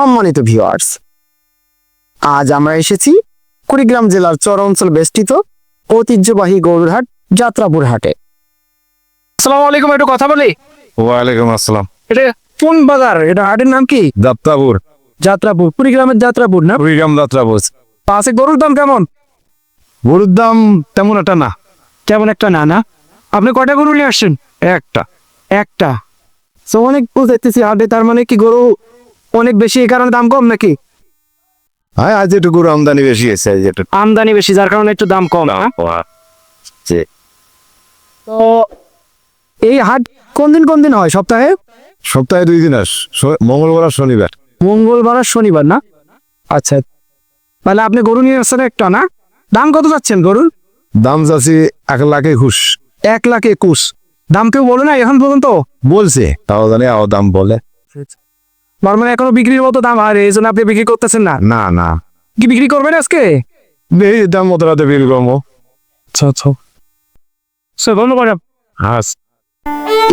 সম্মানিত ভিউয়ার্স আজ আমরা এসেছি কুড়িগ্রাম জেলার চর অঞ্চল বেষ্টিত ঐতিহ্যবাহী গরুরহাট যাত্রাপুর হাটে। আসসালামু আলাইকুম একটু কথা বলি? ওয়ালাইকুম আসসালাম। এটা কোন বাজার? এটা হাটের নাম কি? দাপ্তাপুর। যাত্রাপুর। কুড়িগ্রামের যাত্রাপুর না? কুড়িগ্রাম দাত্রাপুর পাশে গরুর দাম কেমন? গরুর দাম তেমন একটা না। কেমন একটা না না? আপনি কটা গরু নিয়ে আসছেন? একটা। একটা। তো অনেক বুঝতেছি হাটে তার মানে কি গরু অনেক বেশি এই কারণে দাম কম নাকি? হ্যাঁ আজ একটু গরু আমদানি বেশি আছে আজ একটু আমদানি বেশি যার কারণে একটু দাম কম হ্যাঁ? তো এই হাট কোন দিন কোন দিন হয়? সপ্তাহে? সপ্তাহে দুই দিন আস শ- মঙ্গলবার আর শনিবার। মঙ্গলবার আর শনিবার না? আচ্ছা তাহলে আপনি গরু নিয়ে আসছেন একটা না? দাম কত যাচ্ছেন গরুর? দাম যাচ্ছি এক লাখে ঘুষ এক লাখ একুশ। দাম কেউ বলে না এখন পর্যন্ত? বলছে তাও জানি আও দাম বলে। তার মানে এখনও বিক্রির মতো দাম আর এই জন্য আপনি বিক্রি করতেছেন না? না না। কি বিক্রি করবেন আজকে? বেশি দাম মতো রাতে বিল কমো আচ্ছা আচ্ছা। সে ধন্যবাদ। হ্যাঁ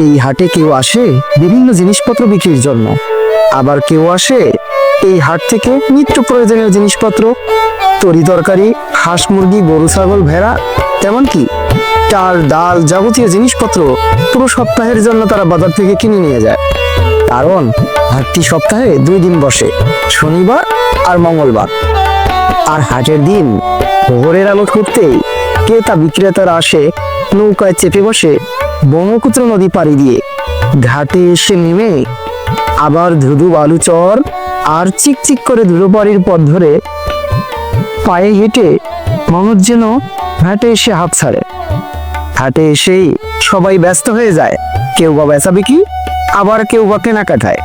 এই হাটে কেউ আসে বিভিন্ন জিনিসপত্র বিক্রির জন্য। আবার কেউ আসে এই হাট থেকে নিত্য প্রয়োজনীয় জিনিসপত্র। তরি তরকারি হাঁস মুরগি গরু ছাগল ভেড়া তেমন কি চাল ডাল যাবতীয় জিনিসপত্র পুরো সপ্তাহের জন্য তারা বাজার থেকে কিনে নিয়ে যায়। কারণ হাটটি সপ্তাহে দুই দিন বসে, শনিবার আর মঙ্গলবার। আর হাটের দিন, ভোরের আলো ফুটতেই ক্রেতা বিক্রেতারা আসে, নৌকায় চেপে বসে ব্রহ্মপুত্র নদী পাড়ি দিয়ে। ঘাটে এসে নেমে আবার ধুধু বালু চর আর চিকচিক করে ধুলো বাড়ির পথ ধরে পায়ে হেঁটে মানুষ যেন ঘাটে এসে হাত ছাড়ে। ঘাটে এসেই সবাই ব্যস্ত হয়ে যায়। কেউ বা বেচা বিক্রি আবার কেউ বা কেনাকাটায়।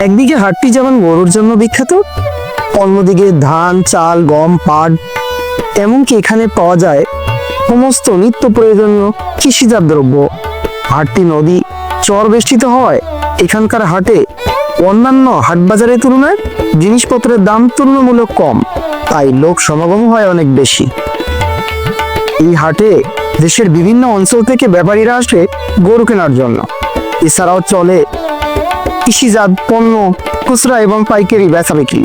একদিকে হাটটি যেমন গরুর জন্য বিখ্যাত, অন্যদিকে ধান, চাল, গম, পাট, এমনকি এখানে পাওয়া যায় সমস্ত নিত্য প্রয়োজনীয় কৃষিজাত দ্রব্য। হাটটি নদী, চর বেষ্টিত হয়। এখানকার হাটে অন্যান্য হাট বাজারের তুলনায় জিনিসপত্রের দাম তুলনামূলক কম, তাই লোক সমাগম হয় অনেক বেশি। এই হাটে দেশের বিভিন্ন অঞ্চল থেকে ব্যাপারীরা আসে গরু কেনার জন্য। এছাড়াও চলে কৃষিজাত পণ্য খুচরা এবং পাইকারি বেচা বিক্রি।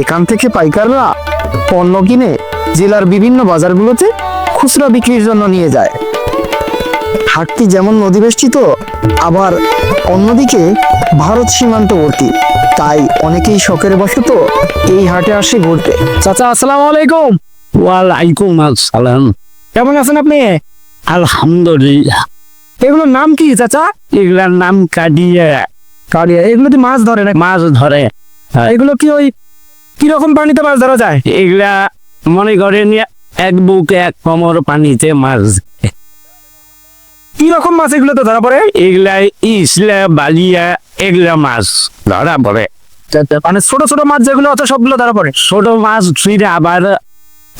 এখান থেকে পাইকাররা পণ্য কিনে জেলার বিভিন্ন বাজারগুলোতে খুচরা বিক্রির জন্য নিয়ে যায়। হাটটি যেমন নদী বেষ্টিত আবার অন্যদিকে ভারত সীমান্তবর্তী। তাই অনেকেই শখের বশত এই হাটে আসে ঘুরতে। চাচা আসসালাম আলাইকুম। ওয়ালাইকুম আসসালাম। কেমন আছেন আপনি? আলহামদুলিল্লাহ। এগুলোর নাম কি চাচা? এগুলার নাম কাটিয়ে কারিয়া এগুলো কি মাছ ধরে না মাছ ধরে এগুলো কি ওই কীরকম পানিতে মাছ ধরা যায়? এগুলা মনে করেন এক বুকে এক কমর পানিতে মাছ ধরে। কি রকম মাছ এগুলো তো ধরা পড়ে? এগুলা ইসলা বালিয়া এগুলা মাছ ধরা পড়ে। মানে ছোট ছোট মাছ যেগুলো আছে সবগুলো ধরা পড়ে? ছোট মাছ ফিরে আবার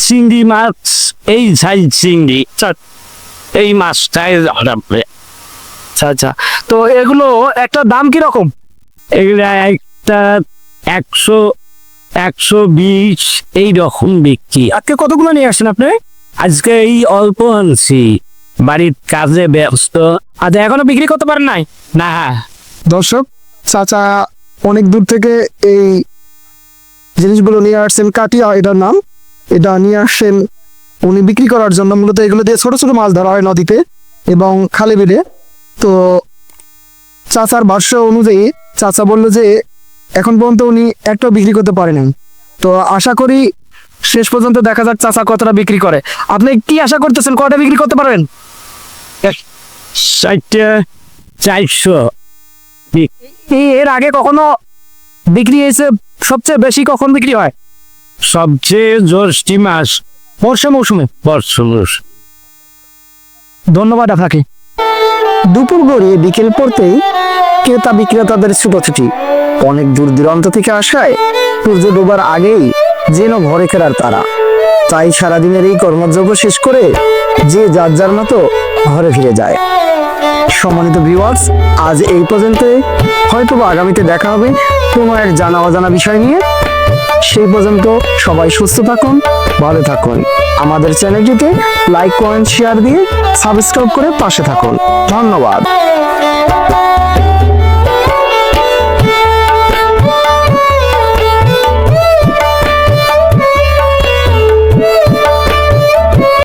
চিংড়ি মাছ এই সাইজ চিংড়ি। এই মাছটাই আচ্ছা আচ্ছা। তো এগুলো একটা দাম কি রকম এগুলা একটা একশো একশো বিশ, এই রকম বিক্রি। আজকে কতগুলো নিয়ে আসছেন আপনি? আজকে এই অল্প আনছি। বাড়ির কাজে ব্যস্ত। আচ্ছা এখনও বিক্রি করতে পারেন নাই? না। দর্শক, চাচা অনেক দূর থেকে এই জিনিসগুলো নিয়ে আসছেন। কাটিয়া এটার নাম। এটা নিয়ে আসছেন উনি বিক্রি করার জন্য মূলত এগুলো দিয়ে ছোট ছোট মাছ ধরা হয় নদীতে এবং খালে বিলে তো চাচার ভাষ্য অনুযায়ী চাচা বলল যে এখন পর্যন্ত উনি একটাও বিক্রি করতে পারেন। তো আশা করি শেষ পর্যন্ত দেখা যাক চাচা কতটা বিক্রি করে। আপনি কি আশা করতেছেন কয়টা বিক্রি করতে পারবেন? চারটে চারশো এর আগে কখনো বিক্রি হয়েছে সবচেয়ে বেশি কখন বিক্রি হয়? সবচেয়ে জ্যৈষ্ঠী মাস। বর্ষা মৌসুমে। ধন্যবাদ আপনাকে। দুপুর গড়িয়ে বিকেল পড়তেই ক্রেতা বিক্রেতাদের ছুটোছুটি অনেক দূর দূরান্ত থেকে আসায় সূর্য ডোবার আগেই যেন ঘরে ফেরার তারা। তাই সারাদিনের এই কর্মযজ্ঞ শেষ করে যে যার যার মতো ঘরে ফিরে যায়। সম্মানিত ভিউয়ার্স আজ এই পর্যন্ত হয়তো আগামীতে দেখা হবে কোনো এক জানা অজানা বিষয় নিয়ে। সেই পর্যন্ত সবাই সুস্থ থাকুন, ভালো থাকুন। আমাদের চ্যানেলটিতে লাইক, কমেন্ট শেয়ার দিয়ে সাবস্ক্রাইব করে পাশে থাকুন। ধন্যবাদ।